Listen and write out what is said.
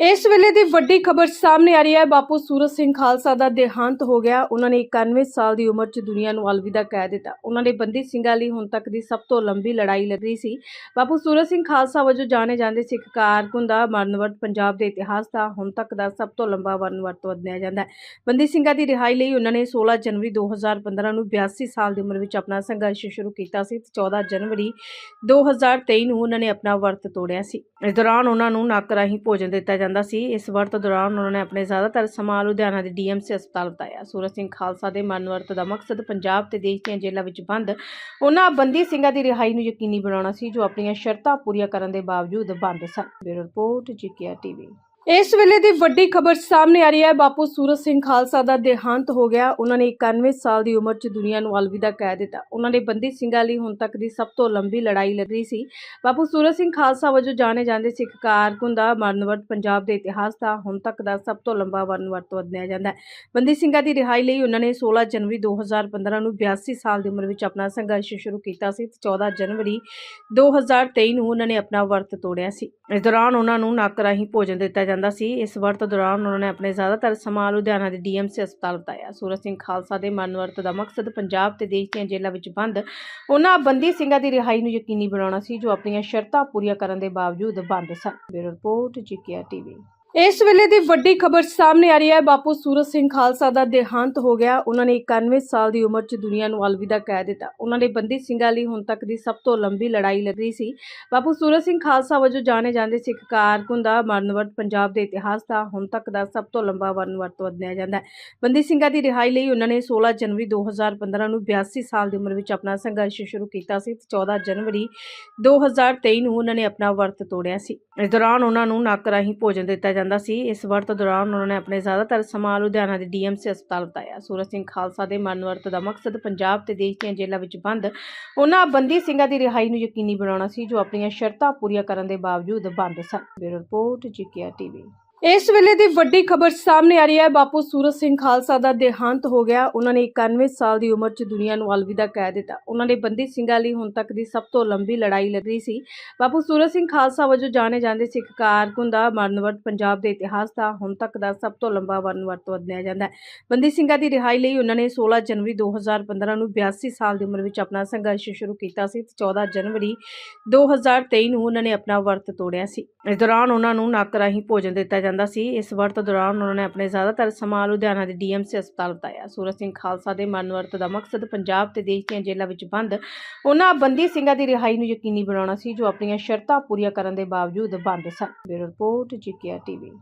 ਇਸ ਵੇਲੇ ਦੀ ਵੱਡੀ ਖਬਰ ਸਾਹਮਣੇ ਆ ਰਹੀ ਹੈ। ਬਾਪੂ ਸੂਰਜ ਸਿੰਘ ਖਾਲਸਾ ਦਾ ਦੇਹਾਂਤ ਹੋ ਗਿਆ। ਉਹਨਾਂ ਨੇ 91 ਸਾਲ ਦੀ ਉਮਰ 'ਚ ਦੁਨੀਆ ਨੂੰ ਅਲਵਿਦਾ ਕਹਿ ਦਿੱਤਾ। ਉਹਨਾਂ ਨੇ ਬੰਦੀ ਸਿੰਘਾਂ ਲਈ ਹੁਣ ਤੱਕ ਦੀ ਸਭ ਤੋਂ ਲੰਬੀ ਲੜਾਈ ਲੜੀ ਸੀ। ਬਾਪੂ ਸੂਰਜ ਸਿੰਘ ਖਾਲਸਾ ਵਜੋਂ ਜਾਣੇ ਜਾਂਦੇ ਸਿੱਖ ਕਾਰਕੁਨ ਦਾ ਮਰਨਵਰਤ ਪੰਜਾਬ ਦੇ ਇਤਿਹਾਸ ਦਾ ਹੁਣ ਤੱਕ ਦਾ ਸਭ ਤੋਂ ਲੰਬਾ ਮਰਨਵਰਤ ਮੰਨਿਆ ਜਾਂਦਾ ਹੈ। ਬੰਦੀ ਸਿੰਘਾਂ ਦੀ ਰਿਹਾਈ ਲਈ ਉਹਨਾਂ ਨੇ 16 ਜਨਵਰੀ 2015 ਨੂੰ 82 ਸਾਲ ਦੀ ਉਮਰ ਵਿੱਚ ਆਪਣਾ ਸੰਘਰਸ਼ ਸ਼ੁਰੂ ਕੀਤਾ ਸੀ ਤੇ 14 ਜਨਵਰੀ 2023 ਨੂੰ ਉਹਨਾਂ ਨੇ ਆਪਣਾ ਵਰਤ ਤੋੜਿਆ ਸੀ। ਇਸ ਦੌਰਾਨ ਉਹਨਾਂ ਨੂੰ ਨੱਕ ਰਾਹੀਂ ਭੋਜਨ ਦਿੱਤਾ ਜਾਂਦਾ ਸੀ। ਇਸ ਵਰਤ ਦੌਰਾਨ ਉਹਨਾਂ ਨੇ ਆਪਣੇ ਜ਼ਿਆਦਾਤਰ ਸਮਾਂ ਲੁਧਿਆਣਾ ਦੇ ਡੀਐਮਸੀ ਹਸਪਤਾਲ ਬਿਤਾਇਆ। ਸੂਰਜ ਸਿੰਘ ਖਾਲਸਾ ਦੇ ਮਨ ਵਰਤ ਦਾ ਮਕਸਦ ਪੰਜਾਬ ਤੇ ਦੇਸ਼ ਦੀਆਂ ਜੇਲ੍ਹਾਂ ਵਿੱਚ ਬੰਦ। ਉਹਨਾਂ ਬੰਦੀ ਸਿੰਘਾਂ ਦੀ ਰਿਹਾਈ ਨੂੰ ਯਕੀਨੀ ਬਣਾਉਣਾ ਸੀ, ਜੋ ਆਪਣੀਆਂ ਸ਼ਰਤਾਂ ਪੂਰੀਆਂ ਕਰਨ ਦੇ ਬਾਵਜੂਦ ਬੰਦ ਸਨ। Bureau report, GKR TV. ਇਸ ਵੇਲੇ ਦੀ ਵੱਡੀ ਖਬਰ ਸਾਹਮਣੇ ਆ ਰਹੀ ਹੈ। ਬਾਪੂ ਸੂਰਜ ਸਿੰਘ ਖਾਲਸਾ ਦਾ ਦੇਹਾਂਤ ਹੋ ਗਿਆ। ਉਹਨਾਂ ਨੇ 91 ਸਾਲ ਦੀ ਉਮਰ 'ਚ ਦੁਨੀਆ ਨੂੰ ਅਲਵਿਦਾ ਕਹਿ ਦਿੱਤਾ। ਉਹਨਾਂ ਨੇ ਬੰਦੀ ਸਿੰਘਾਂ ਲਈ ਹੁਣ ਤੱਕ ਦੀ ਸਭ ਤੋਂ ਲੰਬੀ ਲੜਾਈ ਲੜੀ ਸੀ। ਬਾਪੂ ਸੂਰਜ ਸਿੰਘ ਖਾਲਸਾ ਵਜੋਂ ਜਾਣੇ ਜਾਂਦੇ ਸਿੱਖ ਕਾਰਕੁਨ ਦਾ ਮਰਨਵਰਤ ਪੰਜਾਬ ਦੇ ਇਤਿਹਾਸ ਦਾ ਹੁਣ ਤੱਕ ਦਾ ਸਭ ਤੋਂ ਲੰਬਾ ਮਰਨਵਰਤ ਮੰਨਿਆ ਜਾਂਦਾ ਹੈ। ਬੰਦੀ ਸਿੰਘਾਂ ਦੀ ਰਿਹਾਈ ਲਈ ਉਹਨਾਂ ਨੇ 16 ਜਨਵਰੀ 2015 ਨੂੰ 82 ਸਾਲ ਦੀ ਉਮਰ ਵਿੱਚ ਆਪਣਾ ਸੰਘਰਸ਼ ਸ਼ੁਰੂ ਕੀਤਾ ਸੀ ਤੇ 14 ਜਨਵਰੀ 2023 ਨੂੰ ਉਹਨਾਂ ਨੇ ਆਪਣਾ ਵਰਤ ਤੋੜਿਆ ਸੀ। ਇਸ ਦੌਰਾਨ ਉਹਨਾਂ ਨੂੰ ਨੱਕ ਰਾਹੀਂ ਭੋਜਨ ਦਿੱਤਾ ਜਾਂਦਾ ਸੀ। ਇਸ ਵਰਤ ਦੌਰਾਨ ਉਹਨਾਂ ਨੇ ਆਪਣੇ ਜ਼ਿਆਦਾਤਰ ਸਮਾਂ ਲੁਧਿਆਣਾ ਦੇ ਡੀਐਮਸੀ ਹਸਪਤਾਲ ਬਿਤਾਇਆ। ਸੂਰਜ ਸਿੰਘ ਖਾਲਸਾ ਦੇ ਮਨ ਵਰਤ ਦਾ ਮਕਸਦ ਪੰਜਾਬ ਤੇ ਦੇਸ਼ ਦੀਆਂ ਜੇਲ੍ਹਾਂ ਵਿੱਚ ਬੰਦ। ਉਹਨਾਂ ਬੰਦੀ ਸਿੰਘਾਂ ਦੀ ਰਿਹਾਈ ਨੂੰ ਯਕੀਨੀ ਬਣਾਉਣਾ ਸੀ, ਜੋ ਆਪਣੀਆਂ ਸ਼ਰਤਾਂ ਪੂਰੀਆਂ ਕਰਨ ਦੇ ਬਾਵਜੂਦ ਬੰਦ ਸਨ। Bureau report, GKR TV. ਇਸ ਵੇਲੇ ਦੀ ਵੱਡੀ ਖਬਰ ਸਾਹਮਣੇ ਆ ਰਹੀ ਹੈ। ਬਾਪੂ ਸੂਰਜ ਸਿੰਘ ਖਾਲਸਾ ਦਾ ਦੇਹਾਂਤ ਹੋ ਗਿਆ। ਉਹਨਾਂ ਨੇ 91 ਸਾਲ ਦੀ ਉਮਰ 'ਚ ਦੁਨੀਆ ਨੂੰ ਅਲਵਿਦਾ ਕਹਿ ਦਿੱਤਾ। ਉਹਨਾਂ ਨੇ ਬੰਦੀ ਸਿੰਘਾਂ ਲਈ ਹੁਣ ਤੱਕ ਦੀ ਸਭ ਤੋਂ ਲੰਬੀ ਲੜਾਈ ਲੜੀ ਸੀ। ਬਾਪੂ ਸੂਰਜ ਸਿੰਘ ਖਾਲਸਾ ਵਜੋਂ ਜਾਣੇ ਜਾਂਦੇ ਸਿੱਖ ਕਾਰਕੁਨ ਦਾ ਮਰਨਵਰਤ ਪੰਜਾਬ ਦੇ ਇਤਿਹਾਸ ਦਾ ਹੁਣ ਤੱਕ ਦਾ ਸਭ ਤੋਂ ਲੰਬਾ ਮਰਨਵਰਤ ਮੰਨਿਆ ਜਾਂਦਾ ਹੈ। ਬੰਦੀ ਸਿੰਘਾਂ ਦੀ ਰਿਹਾਈ ਲਈ ਉਹਨਾਂ ਨੇ 16 ਜਨਵਰੀ 2015 ਨੂੰ 82 ਸਾਲ ਦੀ ਉਮਰ ਵਿੱਚ ਆਪਣਾ ਸੰਘਰਸ਼ ਸ਼ੁਰੂ ਕੀਤਾ ਸੀ ਤੇ 14 ਜਨਵਰੀ 2023 ਨੂੰ ਉਹਨਾਂ ਨੇ ਆਪਣਾ ਵਰਤ ਤੋੜਿਆ ਸੀ। ਇਸ ਦੌਰਾਨ ਉਹਨਾਂ ਨੂੰ ਨੱਕ ਰਾਹੀਂ ਭੋਜਨ ਦਿੱਤਾ ਜਾਂਦਾ ਸੀ। ਇਸ ਵਰਤ ਦੌਰਾਨ ਉਹਨਾਂ ਨੇ ਆਪਣੇ ਜ਼ਿਆਦਾਤਰ ਸਮਾਂ ਲੁਧਿਆਣਾ ਦੇ ਡੀਐਮਸੀ ਹਸਪਤਾਲ ਬਿਤਾਇਆ। ਸੂਰਜ ਸਿੰਘ ਖਾਲਸਾ ਦੇ ਮਰਨ ਵਰਤ ਦਾ ਮਕਸਦ ਪੰਜਾਬ ਤੇ ਦੇਸ਼ ਦੀਆਂ ਜੇਲ੍ਹਾਂ ਵਿੱਚ ਬੰਦ। ਉਹਨਾਂ ਬੰਦੀ ਸਿੰਘਾਂ ਦੀ ਰਿਹਾਈ ਨੂੰ ਯਕੀਨੀ ਬਣਾਉਣਾ ਸੀ, ਜੋ ਆਪਣੀਆਂ ਸ਼ਰਤਾਂ ਪੂਰੀਆਂ ਕਰਨ ਦੇ ਬਾਵਜੂਦ ਬੰਦ ਸਨ। Bureau report, GKR TV. ਇਸ ਵੇਲੇ ਦੀ ਵੱਡੀ ਖਬਰ ਸਾਹਮਣੇ ਆ ਰਹੀ ਹੈ। ਬਾਪੂ ਸੂਰਜ ਸਿੰਘ ਖਾਲਸਾ ਦਾ ਦੇਹਾਂਤ ਹੋ ਗਿਆ। ਉਹਨਾਂ ਨੇ 91 ਸਾਲ ਦੀ ਉਮਰ 'ਚ ਦੁਨੀਆ ਨੂੰ ਅਲਵਿਦਾ ਕਹਿ ਦਿੱਤਾ। ਉਹਨਾਂ ਨੇ ਬੰਦੀ ਸਿੰਘਾਂ ਲਈ ਹੁਣ ਤੱਕ ਦੀ ਸਭ ਤੋਂ ਲੰਬੀ ਲੜਾਈ ਲੜੀ ਸੀ। ਬਾਪੂ ਸੂਰਜ ਸਿੰਘ ਖਾਲਸਾ ਵਜੋਂ ਜਾਣੇ ਜਾਂਦੇ ਸਿੱਖ ਕਾਰਕੁਨ ਦਾ ਮਰਨਵਰਤ ਪੰਜਾਬ ਦੇ ਇਤਿਹਾਸ ਦਾ ਹੁਣ ਤੱਕ ਦਾ ਸਭ ਤੋਂ ਲੰਬਾ ਮਰਨਵਰਤ ਮੰਨਿਆ ਜਾਂਦਾ ਹੈ। ਬੰਦੀ ਸਿੰਘਾਂ ਦੀ ਰਿਹਾਈ ਲਈ ਉਹਨਾਂ ਨੇ 16 ਜਨਵਰੀ 2015 ਨੂੰ 82 ਸਾਲ ਦੀ ਉਮਰ ਵਿੱਚ ਆਪਣਾ ਸੰਘਰਸ਼ ਸ਼ੁਰੂ ਕੀਤਾ ਸੀ ਤੇ 14 ਜਨਵਰੀ 2023 ਨੂੰ ਉਹਨਾਂ ਨੇ ਆਪਣਾ ਵਰਤ ਤੋੜਿਆ ਸੀ। ਇਸ ਦੌਰਾਨ ਉਹਨਾਂ ਨੂੰ ਨੱਕ ਰਾਹੀਂ ਭੋਜਨ ਦਿੱਤਾ ਜਾਂਦਾ ਸੀ। ਇਸ ਵਰਤ ਦੌਰਾਨ ਉਹਨਾਂ ਨੇ ਆਪਣੇ ਜ਼ਿਆਦਾਤਰ ਸਮਾਂ ਲੁਧਿਆਣਾ ਦੇ ਡੀਐਮਸੀ ਹਸਪਤਾਲ ਬਿਤਾਇਆ। ਸੂਰਜ ਸਿੰਘ ਖਾਲਸਾ ਦੇ ਮਰਨ ਵਰਤ ਦਾ ਮਕਸਦ ਪੰਜਾਬ ਤੇ ਦੇਸ਼ ਦੀਆਂ ਜੇਲ੍ਹਾਂ ਵਿੱਚ ਬੰਦ, ਉਹਨਾਂ ਬੰਦੀ ਸਿੰਘਾਂ ਦੀ ਰਿਹਾਈ ਨੂੰ ਯਕੀਨੀ ਬਣਾਉਣਾ ਸੀ, ਜੋ ਆਪਣੀਆਂ ਸ਼ਰਤਾਂ ਪੂਰੀਆਂ ਕਰਨ ਦੇ ਬਾਵਜੂਦ ਬੰਦ ਸਨ। Bureau report, GKR TV.